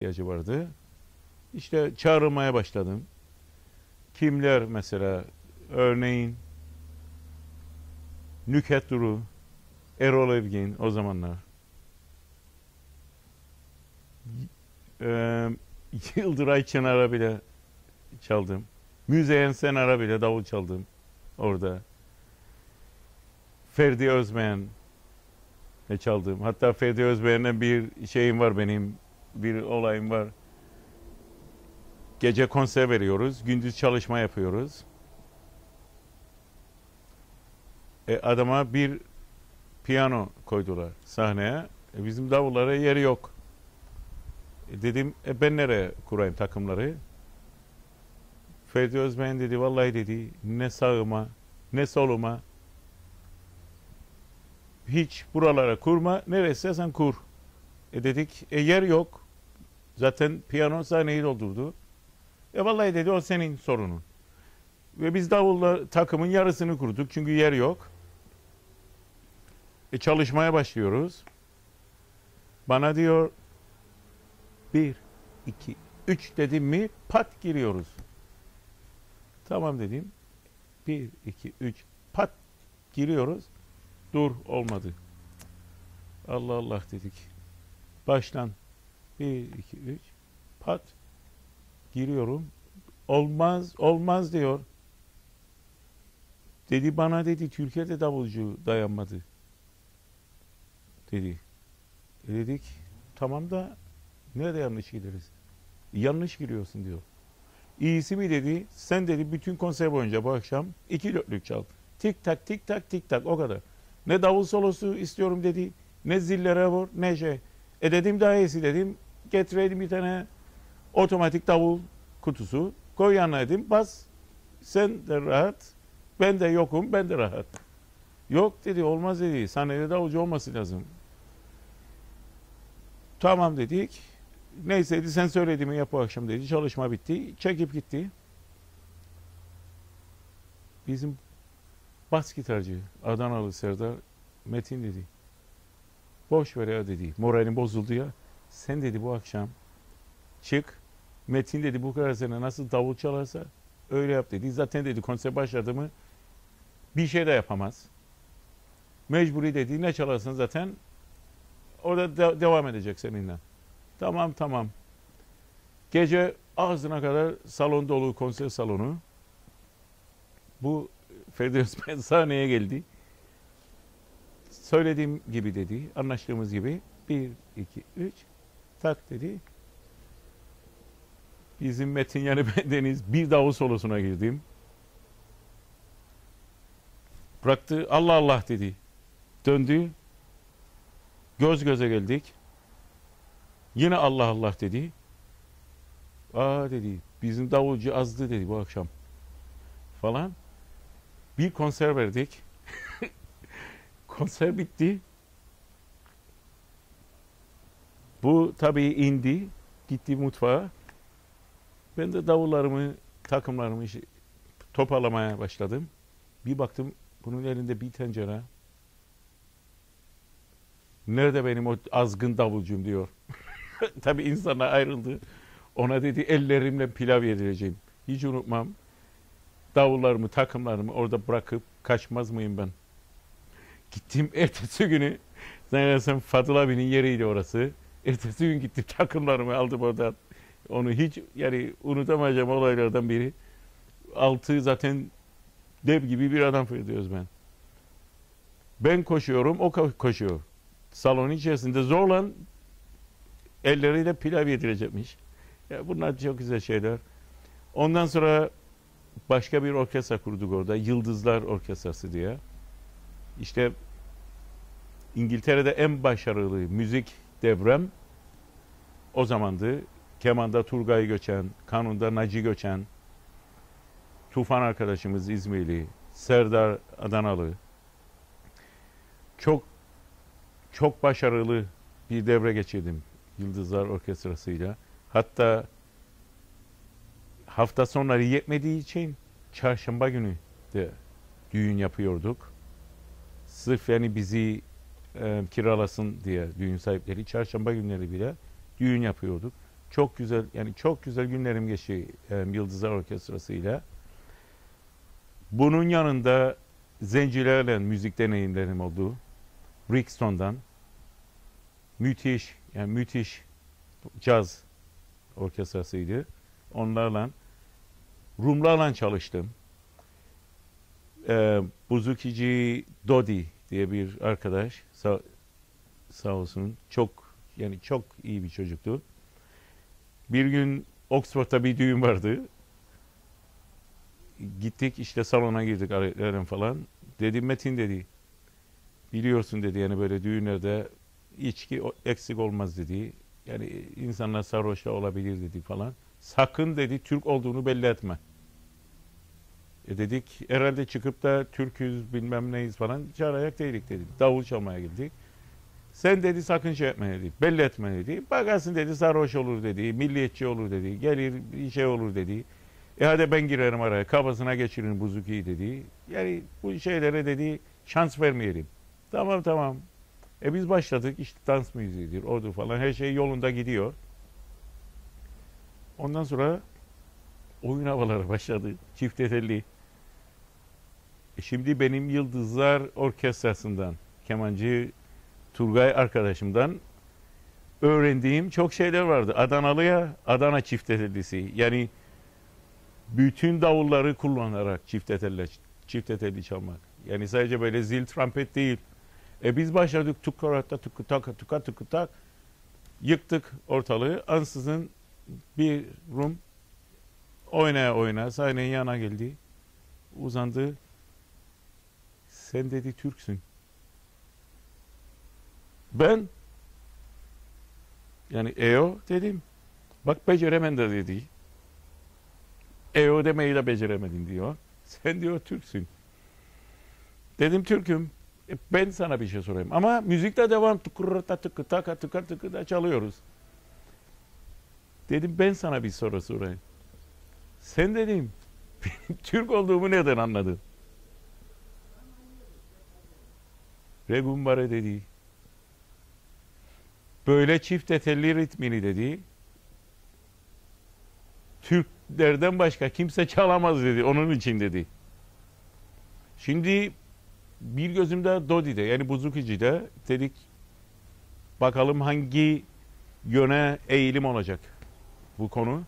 ihtiyacı vardı. İşte çağrılmaya başladım. Kimler mesela? Örneğin Nüket Duru, Erol Evgin o zamanlar. Ee, Yıldıray Çınar'a bile çaldım. Müzeyyen Senar'a bile davul çaldım orada. Ferdi Özmeyen çaldım. Hatta Ferdi Özmeyen'le bir şeyim var benim. Bir olayım var. Gece konser veriyoruz. Gündüz çalışma yapıyoruz. E, adama bir piyano koydular sahneye. E, bizim davullara yeri yok. E, dedim e, ben nereye kurayım takımları? Ferdi Özmeyen dedi vallahi dedi ne sağıma ne soluma hiç buralara kurma neresi sen kur. E dedik e yer yok. Zaten piyano sahneyi doldurdu. E vallahi dedi o senin sorunun. Ve biz davulla takımın yarısını kurduk çünkü yer yok. E çalışmaya başlıyoruz. Bana diyor bir, iki, üç dedim mi pat giriyoruz. Tamam dedim. Bir, iki, üç pat giriyoruz. Dur olmadı. Allah Allah dedik. Baştan. Bir, iki, üç. Pat. Giriyorum. Olmaz, olmaz diyor. Dedi bana dedi Türkiye'de davulcu dayanmadı. Dedi. E dedik tamam da nerede yanlış gideriz? Yanlış giriyorsun diyor. İyisi mi dedi sen dedi bütün konser boyunca bu akşam iki dörtlük çal. Tik tak tik tak tik tak o kadar. Ne davul solosu istiyorum dedi. Ne zillere vur ne şey. E dedim daha iyisi dedim. Getireydim bir tane otomatik davul kutusu. Koy yanına dedim. Bas. Sen de rahat. Ben de yokum. Ben de rahat. Yok dedi. Olmaz dedi. Sahnede davulcu olması lazım. Tamam dedik. Neyse dedi sen söyledi mi yap bu akşam dedi. Çalışma bitti. Çekip gitti. Bizim bas gitarcı Adanalı Serdar Metin dedi. Boş ver ya dedi. Moralim bozuldu ya. Sen dedi bu akşam çık. Metin dedi bu kadar nasıl davul çalarsa öyle yap dedi. Zaten dedi konser başladı mı bir şey de yapamaz. Mecburi dedi ne çalarsan zaten orada de- devam edecek seninle. Tamam tamam. Gece ağzına kadar salon dolu konser salonu. Bu Ferdi Özmen sahneye geldi. Söylediğim gibi dedi, anlaştığımız gibi. Bir, iki, üç, tak dedi. Bizim Metin yani bendeniz bir davul solosuna girdim. Bıraktı, Allah Allah dedi. Döndü. Göz göze geldik. Yine Allah Allah dedi. Aa dedi, bizim davulcu azdı dedi bu akşam. Falan. Bir konser verdik. Konser bitti. Bu tabii indi. Gitti mutfağa. Ben de davullarımı, takımlarımı toparlamaya başladım. Bir baktım bunun elinde bir tencere. Nerede benim o azgın davulcum diyor. tabii insanlar ayrıldı. Ona dedi ellerimle pilav yedireceğim. Hiç unutmam davullarımı, takımlarımı orada bırakıp kaçmaz mıyım ben? Gittim ertesi günü zannedersem Fadıl abinin yeriydi orası. Ertesi gün gittim takımlarımı aldım oradan. Onu hiç yani unutamayacağım olaylardan biri. Altı zaten dev gibi bir adam diyoruz ben. Ben koşuyorum, o ko- koşuyor. Salon içerisinde zorla elleriyle pilav yedirecekmiş. Ya bunlar çok güzel şeyler. Ondan sonra başka bir orkestra kurduk orada. Yıldızlar Orkestrası diye. İşte İngiltere'de en başarılı müzik devrem o zamandı. Kemanda Turgay Göçen, kanunda Naci Göçen, Tufan arkadaşımız İzmirli, Serdar Adanalı. Çok çok başarılı bir devre geçirdim Yıldızlar Orkestrası'yla. Hatta hafta sonları yetmediği için çarşamba günü de düğün yapıyorduk. Sırf yani bizi e, kiralasın diye düğün sahipleri çarşamba günleri bile düğün yapıyorduk. Çok güzel yani çok güzel günlerim geçti e, Yıldızlar Orkestrası ile. Bunun yanında zencilerle müzik deneyimlerim oldu. Brixton'dan. Müthiş yani müthiş caz orkestrasıydı. Onlarla Rumlarla çalıştım. Ee, buzukici Dodi diye bir arkadaş sağ, sağ olsun çok yani çok iyi bir çocuktu. Bir gün Oxford'da bir düğün vardı. Gittik işte salona girdik aralarım falan. Dedi Metin dedi. Biliyorsun dedi yani böyle düğünlerde içki eksik olmaz dedi. Yani insanlar sarhoş da olabilir dedi falan. Sakın dedi Türk olduğunu belli etme. E dedik herhalde çıkıp da Türk'üz bilmem neyiz falan çağırayak değilik dedim. Davul çalmaya gittik. Sen dedi sakın şey etme dedi. Belli etme dedi. Bakarsın dedi sarhoş olur dedi. Milliyetçi olur dedi. Gelir bir şey olur dedi. E hadi ben girerim araya. Kafasına geçiririm buzukiyi dedi. Yani bu şeylere dedi şans vermeyelim. Tamam tamam. E biz başladık işte dans müziğidir, odur falan her şey yolunda gidiyor. Ondan sonra oyun havaları başladı. Çift telli. E şimdi benim Yıldızlar Orkestrası'ndan, kemancı Turgay arkadaşımdan öğrendiğim çok şeyler vardı. Adanalı'ya Adana çift tellisi. Yani bütün davulları kullanarak çift telli, çift telli çalmak. Yani sadece böyle zil, trompet değil. E biz başladık tukaratta tuku tak tuka tuku tak. Yıktık ortalığı. Ansızın bir Rum oynaya oynaya sahnenin yana geldi. Uzandı. Sen dedi Türksün. Ben yani EO dedim. Bak beceremem de dedi. EO demeyi de beceremedin diyor. Sen diyor Türksün. Dedim Türk'üm. E, ben sana bir şey sorayım. Ama müzikle devam tıkırıta tıkı taka tıkır tıkı da çalıyoruz. Dedim ben sana bir soru sorayım. Sen dedim Türk olduğumu neden anladın? Regumbare dedi. Böyle çift etelli ritmini dedi. Türklerden başka kimse çalamaz dedi. Onun için dedi. Şimdi bir gözümde Dodi'de yani Buzukici'de dedik bakalım hangi yöne eğilim olacak bu konu.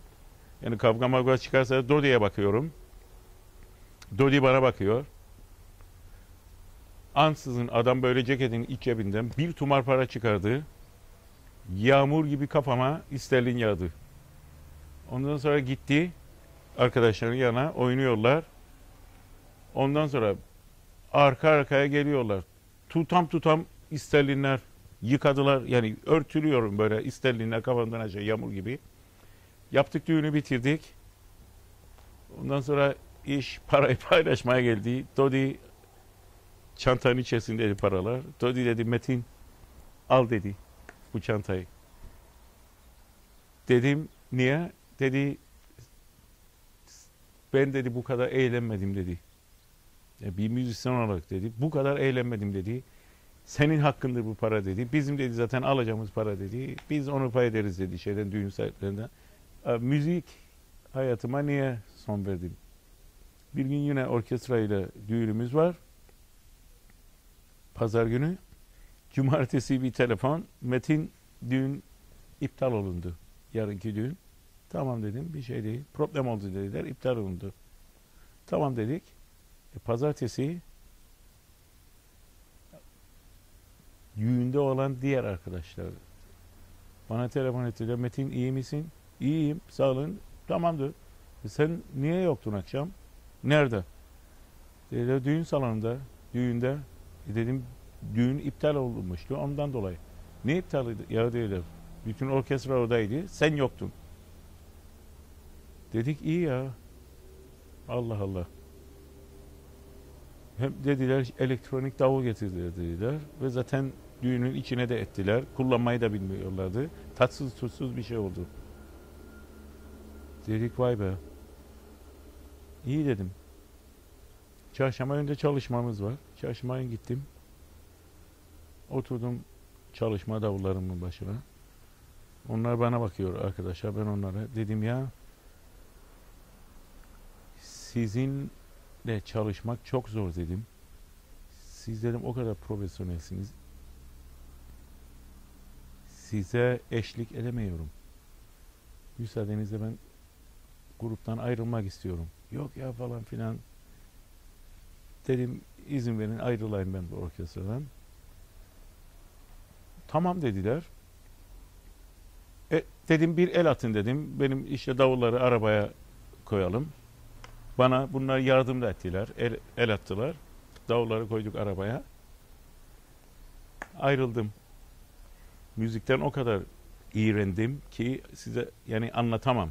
Yani kavga mavga çıkarsa Dodi'ye bakıyorum. Dodi bana bakıyor. Ansızın adam böyle ceketin iç cebinden bir tumar para çıkardı. Yağmur gibi kafama isterlin yağdı. Ondan sonra gitti arkadaşların yanına oynuyorlar. Ondan sonra arka arkaya geliyorlar. Tutam tutam isterlinler yıkadılar. Yani örtülüyorum böyle isterlinler kafamdan aşağı yağmur gibi. Yaptık düğünü bitirdik. Ondan sonra iş parayı paylaşmaya geldi. Dodi çantanın içerisindeydi paralar. Dodi dedi Metin al dedi bu çantayı. Dedim niye? Dedi ben dedi bu kadar eğlenmedim dedi. Ya bir müzisyen olarak dedi. Bu kadar eğlenmedim dedi. Senin hakkındır bu para dedi. Bizim dedi zaten alacağımız para dedi. Biz onu pay ederiz dedi şeyden düğün sahiplerinden. Müzik hayatıma niye son verdim? Bir gün yine orkestra ile düğünümüz var. Pazar günü. Cumartesi bir telefon. Metin düğün iptal olundu. Yarınki düğün. Tamam dedim bir şey değil. Problem oldu dediler. iptal olundu. Tamam dedik. E, pazartesi düğünde olan diğer arkadaşlar bana telefon ettiler. Metin iyi misin? İyiyim. Sağ olun. Tamamdır. E, sen niye yoktun akşam? Nerede? Dediler düğün salonunda. Düğünde. Dedim düğün iptal olmuştu ondan dolayı. Ne iptal ya dediler. Bütün orkestra oradaydı. Sen yoktun. Dedik iyi ya. Allah Allah. Hem dediler elektronik davul getirdiler dediler. Ve zaten düğünün içine de ettiler. Kullanmayı da bilmiyorlardı. Tatsız tutsuz bir şey oldu. Dedik vay be. İyi dedim. Çarşamba önce çalışmamız var. Çarşamba günü gittim. Oturdum çalışma davullarımın başına. Onlar bana bakıyor arkadaşlar. Ben onlara dedim ya sizinle çalışmak çok zor dedim. Siz dedim o kadar profesyonelsiniz. Size eşlik edemiyorum. Müsaadenizle ben gruptan ayrılmak istiyorum. Yok ya falan filan. Dedim izin verin ayrılayım ben bu orkestradan. Tamam dediler. E, dedim bir el atın dedim. Benim işte davulları arabaya koyalım. Bana bunlar yardım da ettiler. El, el attılar. Davulları koyduk arabaya. Ayrıldım. Müzikten o kadar iğrendim ki size yani anlatamam.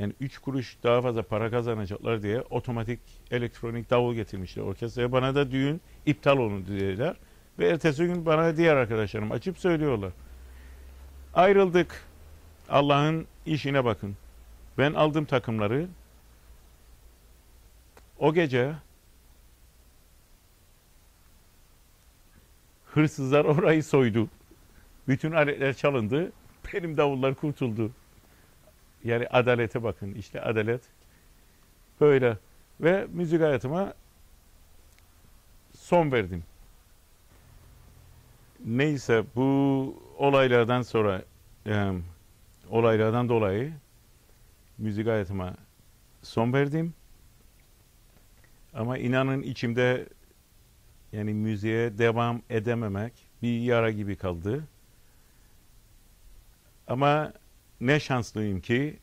Yani üç kuruş daha fazla para kazanacaklar diye otomatik elektronik davul getirmişler orkestraya. Bana da düğün iptal olun dediler. Ve ertesi gün bana diğer arkadaşlarım açıp söylüyorlar. Ayrıldık. Allah'ın işine bakın. Ben aldım takımları. O gece hırsızlar orayı soydu. Bütün aletler çalındı. Benim davullar kurtuldu. Yani adalete bakın. İşte adalet böyle. Ve müzik hayatıma son verdim. Neyse bu olaylardan sonra e, olaylardan dolayı müzik hayatıma son verdim. Ama inanın içimde yani müziğe devam edememek bir yara gibi kaldı. Ama ne şanslıyım ki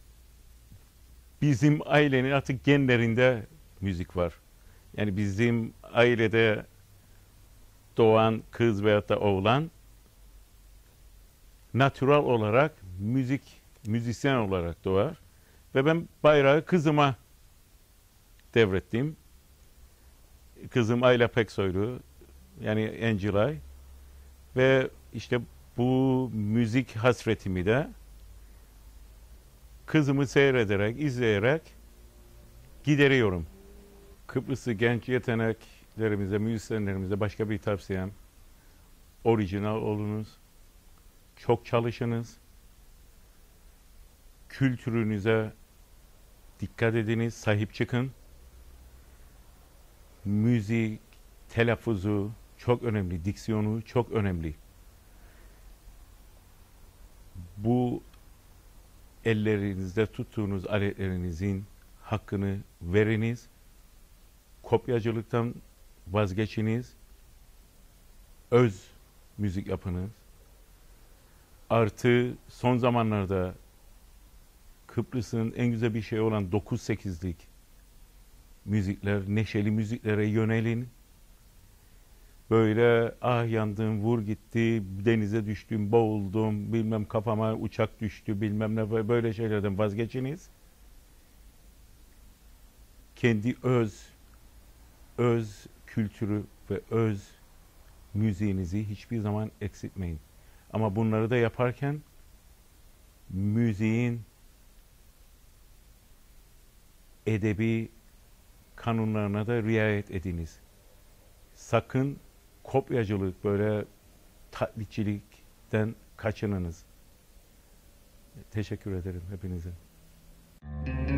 bizim ailenin artık genlerinde müzik var. Yani bizim ailede doğan kız veyahut da oğlan natural olarak müzik müzisyen olarak doğar. Ve ben bayrağı kızıma devrettim. Kızım Ayla Peksoylu yani Angelay ve işte bu müzik hasretimi de kızımı seyrederek, izleyerek gideriyorum. Kıbrıs'ı genç yeteneklerimize, müzisyenlerimize başka bir tavsiyem. Orijinal olunuz. Çok çalışınız. Kültürünüze dikkat ediniz, sahip çıkın. Müzik, telaffuzu çok önemli, diksiyonu çok önemli. Bu ellerinizde tuttuğunuz aletlerinizin hakkını veriniz. Kopyacılıktan vazgeçiniz. Öz müzik yapınız. Artı son zamanlarda Kıbrıs'ın en güzel bir şey olan 9-8'lik müzikler, neşeli müziklere yönelin. Böyle ah yandım, vur gitti, denize düştüm, boğuldum, bilmem kafama uçak düştü, bilmem ne böyle şeylerden vazgeçiniz. Kendi öz, öz kültürü ve öz müziğinizi hiçbir zaman eksiltmeyin. Ama bunları da yaparken müziğin edebi kanunlarına da riayet ediniz. Sakın kopyacılık, böyle taklitçilikten kaçınınız. Teşekkür ederim hepinize. Müzik